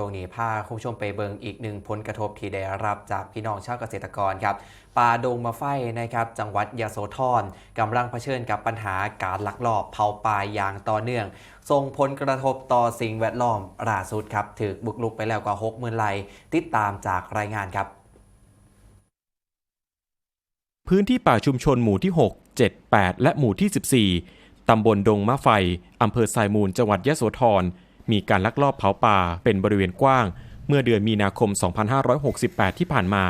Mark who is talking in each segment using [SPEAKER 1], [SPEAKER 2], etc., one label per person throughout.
[SPEAKER 1] ช่วงนี้พาคุณผู้ชมไปเบิงอีกหนึ่งผลกระทบที่ได้รับจากพี่น้องชาวเกษตรกรครับป่าดงมาไฟนะครับจังหวัดยะโสธรกำลังเผชิญกับปัญหาการลักลอบเผาป่าอย่างต่อเนื่องส่งผลกระทบต่อสิ่งแวดล้อมล่าสุดครับถือบุกลุกไปแล้วกว่า6 0,000ไร่ติดตามจากรายงานครับ
[SPEAKER 2] พื้นที่ป่าชุมชนหมู่ที่ 6 7 8 และหมู่ที่ 14 ตำบลดงมะไฟ อำเภอสายมูล จังหวัดยะโสธร มีการลักลอบเผาป่าเป็นบริเวณกว้าง เมื่อเดือนมีนาคม 2568 ที่ผ่านมา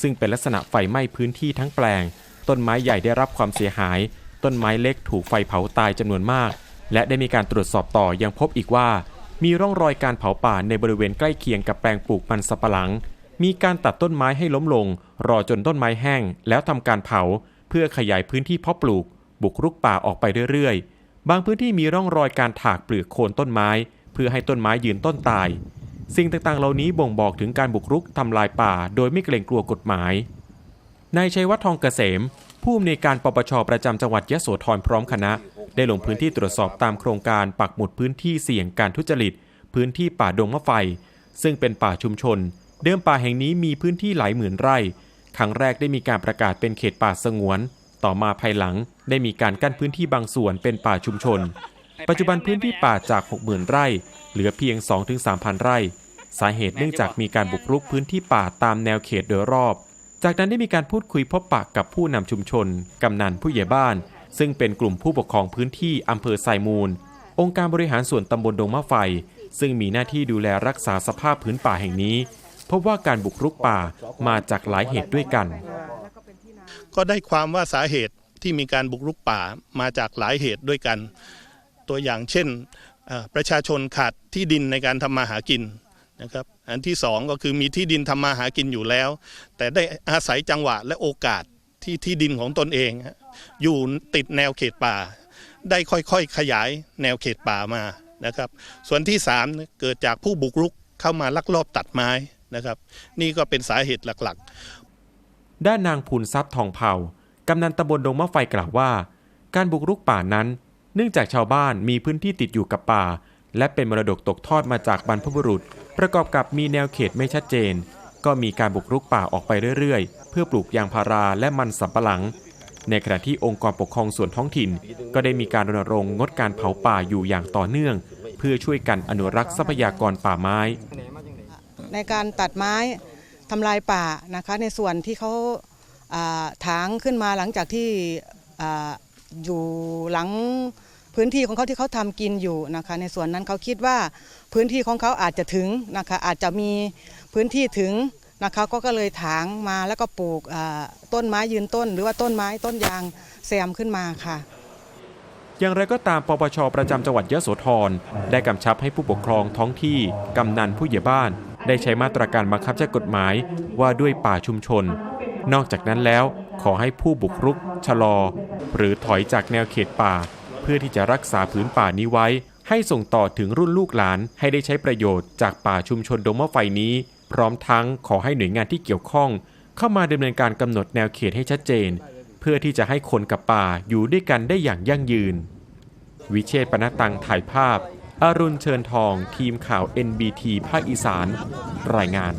[SPEAKER 2] ซึ่งเป็นลักษณะไฟไหม้พื้นที่ทั้งแปลง ต้นไม้ใหญ่ได้รับความเสียหาย ต้นไม้เล็กถูกไฟเผาตายจำนวนมาก และได้มีการตรวจสอบต่อยังพบอีกว่า มีร่องรอยการเผาป่าในบริเวณใกล้เคียงกับแปลงปลูกมันสับปะหลัง มีการตัดต้นไม้ให้ล้มลง รอจนต้นไม้แห้ง แล้วทำการเผา เพื่อขยายพื้นที่เพาะปลูก บุกรุกป่าออกไปเรื่อยๆบางพื้นที่มีร่องรอยการถากเปลือกโคนต้นไม้ เพื่อให้ต้นไม้ยืนต้นตาย สิ่งต่างๆ เหล่านี้บ่งบอกถึงการบุกรุกทำลายป่า โดยไม่เกรงกลัวกฎหมายนายชัยวัฒน์ทองเกษม ผู้อำนวยการปปชประจำจังหวัดยะโสธรพร้อมคณะ ได้ลงพื้นที่ตรวจสอบตามโครงการปักหมุดพื้นที่เสี่ยงการทุจริต พื้นที่ป่าดงมะไฟ ซึ่งเป็นป่าชุมชน เดิมป่าแห่งนี้มีพื้นที่หลายหมื่นไร่ ครั้งแรกได้มีการประกาศเป็นเขตป่าสงวน ต่อมาภายหลังได้มีการกั้นพื้นที่บางส่วนเป็นป่าชุมชน ปัจจุบันพื้นที่ป่าจาก 60,000 ไร่ เหลือเพียง 2-3,000 ไร่ สาเหตุเนื่องจากมีการบุกรุกพื้นที่ป่าตามแนวเขตโดยรอบ จากนั้นได้มีการพูดคุยพบปะกับผู้นำชุมชน กำนันผู้ใหญ่บ้าน ซึ่งเป็นกลุ่มผู้ปกครองพื้นที่อำเภอไซมูล องค์การบริหารส่วนตำบลดงมะไฟ ซึ่งมีหน้าที่ดูแลรักษาสภาพพื้นป่าแห่งนี้ พบว่าการบุกรุกป่ามาจากหลายเหตุด้วยกัน
[SPEAKER 3] ก็ได้ความว่าสาเหตุที่มีการบุกรุกป่ามาจากหลายเหตุด้วยกัน ตัวอย่างเช่นประชาชนขาดที่ดินในการทำมาหากินนะครับอันที่สองก็คือมีที่ดินทำมาหากินอยู่แล้ว แต่ได้อาศัยจังหวะและโอกาสที่ที่ดินของตนเอง อยู่ติดแนวเขตป่า ได้ค่อยๆขยายแนวเขตป่ามานะครับ ส่วนที่สามเกิดจากผู้บุกรุกเข้ามาลักลอบตัดไม้นะครับ นี่ก็เป็นสาเหตุหลักๆ
[SPEAKER 2] ด้านนางภูนทรัพย์ทองเผากำนันตำบลดงมะไฟกล่าวว่า การบุกรุกป่านั้น เนื่องจากชาวบ้านมีพื้นที่ติดอยู่กับป่า และเป็นมรดกตกทอดมาจากบรรพบุรุษ ประกอบกับมีแนวเขตไม่ชัดเจน ก็มีการบุกรุกป่าออกไปเรื่อยๆ เพื่อปลูกยางพาราและมันสำปะหลัง ในขณะที่องค์กรปกครองส่วนท้องถิ่น ก็ได้มีการรณรงค์งดการเผาป่าอยู่อย่างต่อเนื่อง เพื่อช่วยกันอนุรักษ์ทรัพยากรป่าไม้
[SPEAKER 4] ในการตัดไม้ทำลายป่านะคะในส่วนที่เขาถางขึ้นมาหลังจากที่อยู่หลัง พื้นที่ของเขาที่เขาทำกินอยู่นะคะในส่วนนั้นเขาคิดว่าพื้นที่ของเขาอาจจะถึงนะคะอาจจะมีพื้นที่ถึงนะคะก็ก็เลยถางมาแล้วก็ปลูกต้นไม้ยืนต้น หรือว่าต้นไม้ต้นยางแซมขึ้นมาค่ะ
[SPEAKER 2] อย่างไรก็ตามปปชประจำจังหวัดยะโสธรได้กำชับให้ผู้ปกครองท้องที่ กำนันผู้ใหญ่บ้าน ได้ใช้มาตรการบังคับใช้กฎหมายว่าด้วยป่าชุมชน นอกจากนั้นแล้วขอให้ผู้บุกรุก ชะลอ หรือถอยจากแนวเขตป่า เพื่อที่จะรักษาผืนป่านี้ไว้ ให้ส่งต่อถึงรุ่นลูกหลานให้ได้ใช้ประโยชน์จากป่าชุมชนดงมะไฟนี้ พร้อมทั้งขอให้หน่วยงานที่เกี่ยวข้อง เข้ามาดำเนินการกำหนดแนวเขตให้ชัดเจน เพื่อที่จะให้คนกับป่าอยู่ด้วยกันได้อย่างยั่งยืน วิเชษปนตังถ่ายภาพอรุณเชิญทอง ทีมข่าว NBT ภาคอีสาน รายงาน